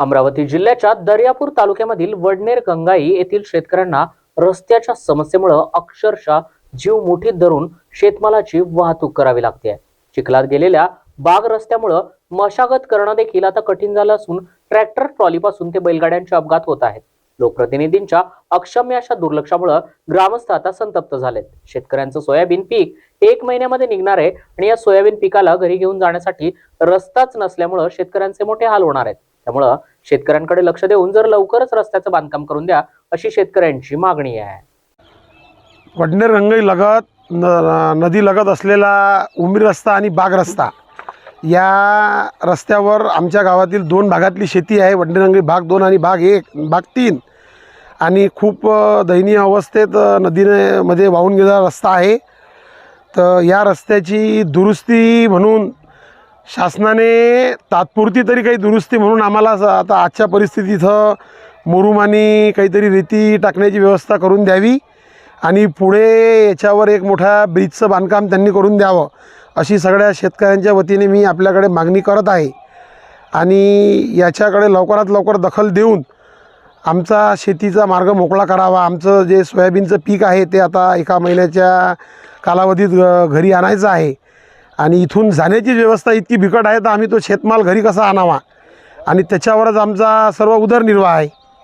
अमरावती जिल्ह्याच्या दर्यापूर तालुक्यामधील वडनेर गंगाई येथील शेतकऱ्यांना रस्त्याच्या समस्येमुळे अक्षरशः जीव मुठीत धरून शेतमालाची वाहतूक करावी लागते. चिखलात गेलेल्या बाग रस्त्यामुळं मशागत करणं देखील आता कठीण झालं असून ट्रॅक्टर ट्रॉलीपासून ते बैलगाड्यांचे अपघात होत आहेत. लोकप्रतिनिधींच्या अक्षम्य अशा दुर्लक्षामुळं ग्रामस्थ आता संतप्त झालेत. शेतकऱ्यांचं सोयाबीन पीक एक महिन्यामध्ये निघणार आहे आणि या सोयाबीन पिकाला घरी घेऊन जाण्यासाठी रस्ताच नसल्यामुळं शेतकऱ्यांचे मोठे हाल होणार आहेत. त्यामुळं शेतकऱ्यांकडे लक्ष देऊन जर लवकरच रस्त्याचं बांधकाम करून द्या अशी शेतकऱ्यांची मागणी आहे. वडनेर रंगई लगत न नदी लगत असलेला उमरी रस्ता आणि बाग रस्ता या रस्त्यावर आमच्या गावातील दोन भागातली शेती आहे. वडनेर रंगई भाग दोन आणि भाग एक भाग तीन. आणि खूप दयनीय अवस्थेत नदीने मध्ये वाहून गेलेला रस्ता आहे. तर या रस्त्याची दुरुस्ती म्हणून शासनाने तात्पुरती तरी काही दुरुस्ती म्हणून आम्हाला आता आजच्या परिस्थितीत मुरुमानी काहीतरी रेती टाकण्याची व्यवस्था करून द्यावी आणि पुढे याच्यावर एक मोठ्या ब्रिजचं बांधकाम त्यांनी करून द्यावं अशी सगळ्या शेतकऱ्यांच्या वतीने मी आपल्याकडे मागणी करत आहे. आणि याच्याकडे लवकरात लवकर दखल देऊन आमचा शेतीचा मार्ग मोकळा करावा. आमचं जे सोयाबीनचं पीक आहे ते आता एका महिन्याच्या कालावधीत घरी आणायचं आहे. आणि इथून जाण्याची व्यवस्था इतकी बिकट आहे तर आम्ही तो शेतमाल घरी कसा आणावा? आणि त्याच्यावरच आमचा सर्व उदरनिर्वाह आहे.